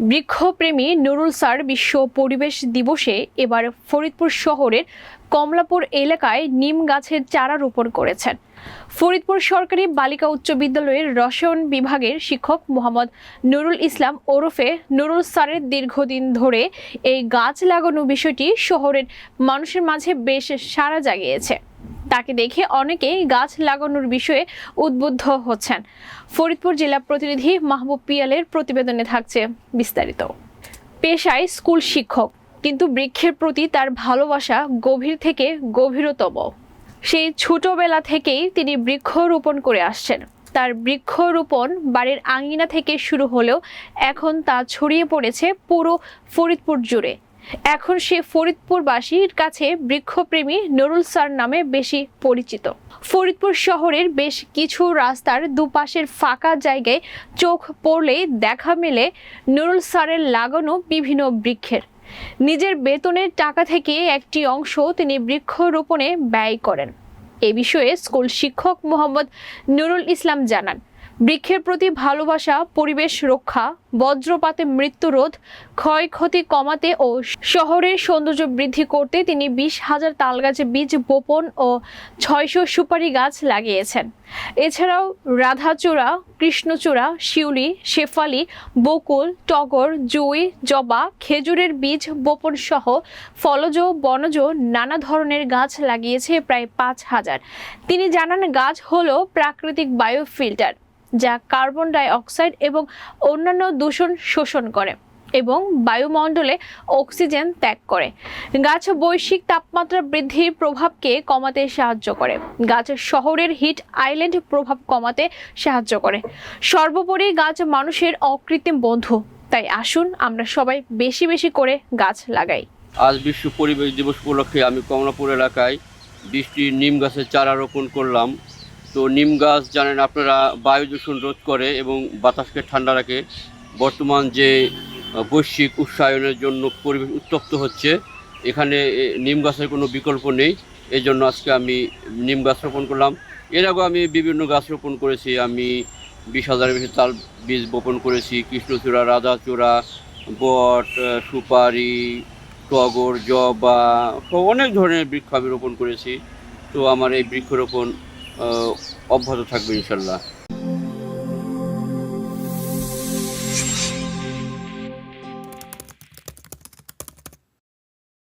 বৃক্ষপ্রেমী Nurul sir বিশ্ব পরিবেশ দিবসে এবার ফরিদপুর শহরের কমলাপুর এলাকায় নিম গাছের চারা রোপণ করেছেন। ফরিদপুর সরকারি বালিকা উচ্চ বিদ্যালয়ের রসায়ন বিভাগের শিক্ষক মোহাম্মদ নুরুল ইসলাম ওরফে নুরুল স্যারের দীর্ঘদিন ধরে এই গাছ লাগানো বিষয়টি শহরের মানুষের মাঝে বেশ সাড়া জাগিয়েছে। তাকে দেখে অনেকেই গাছ লাগানোর বিষয়ে উদ্বুদ্ধ হচ্ছেন। ফরিদপুর জেলা প্রতিনিধি মাহবুব পিয়ালের প্রতিবেদনে থাকছে বিস্তারিত। পেশায় স্কুল শিক্ষক, কিন্তু বৃক্ষের প্রতি তার ভালোবাসা গভীর থেকে গভীরতম। সেই ছোটবেলা থেকেই তিনি বৃক্ষরোপণ করে আসছেন। তার বৃক্ষরোপণ বাড়ির আঙিনা থেকে শুরু হলেও এখন তা ছড়িয়ে পড়েছে পুরো ফরিদপুর জুড়ে। এখন সে ফরিদপুরবাসীর কাছে বৃক্ষপ্রেমী নুরুল স্যার নামে বেশি পরিচিত। ফরিদপুর শহরের বেশ কিছু রাস্তার দুপাশের ফাঁকা জায়গায় চোখ পড়লেই দেখা মেলে নুরুল স্যারের লাগানো বিভিন্ন বৃক্ষের। নিজের বেতনের টাকা থেকে একটি অংশ তিনি বৃক্ষরোপণে ব্যয় করেন। এ বিষয়ে স্কুল শিক্ষক মোহাম্মদ নুরুল ইসলাম জানান। বৃক্ষের প্রতি ভালোবাসা, পরিবেশ রক্ষা, বজ্রপাতে মৃত্যু রোধ, ক্ষয়ক্ষতি কমাতে ও শহরের সৌন্দর্য বৃদ্ধি করতে তিনি বিশ হাজার তালগাছের বীজ বপন ও ছয়শো সুপারি গাছ লাগিয়েছেন। এছাড়াও রাধাচূড়া, কৃষ্ণচূড়া, শিউলি, শেফালি, বকুল, টগর, জুই, জবা, খেজুরের বীজ বপন সহ ফলজ, বনজ নানা ধরনের গাছ লাগিয়েছে প্রায় পাঁচ হাজার। তিনি জানান, গাছ হলো প্রাকৃতিক বায়ো ফিল্টার যা কার্বন ডাই অক্সাইড এবং অন্যান্য দূষণ শোষণ করে এবং বায়ুমণ্ডলে অক্সিজেন ত্যাগ করে। গাছ বৈশ্বিক তাপমাত্রা বৃদ্ধির প্রভাবকে কমাতে সাহায্য করে। গাছ শহরের হিট আইল্যান্ড প্রভাব কমাতে সাহায্য করে। সর্বোপরি গাছ মানুষের অকৃত্রিম বন্ধু। তাই আসুন আমরা সবাই বেশি বেশি করে গাছ লাগাই। আজ বিশ্ব পরিবেশ দিবস উপলক্ষে আমি কমলাপুর এলাকায় বৃষ্টি নিম গাছের চারা রোপণ করলাম। তো নিম গাছ জানেন আপনারা, বায়ু দূষণ রোধ করে এবং বাতাসকে ঠান্ডা রাখে। বর্তমান যে বৈশ্বিক উৎসায়নের জন্য পরিবেশ উত্তপ্ত হচ্ছে, এখানে নিম গাছের কোনো বিকল্প নেই। এই জন্য আজকে আমি নিম গাছ রোপণ করলাম। এর আগেও আমি বিভিন্ন গাছ রোপণ করেছি। আমি বিশ হাজারের বেশি তাল বীজ বপন করেছি। কৃষ্ণচূড়া, রাধাচূড়া, বট সুপারি, টগর, জবা, অনেক ধরনের বৃক্ষ আমি রোপণ করেছি। তো আমার এই বৃক্ষরোপণ অব্যাহত থাকবে ইনশাল্লাহ।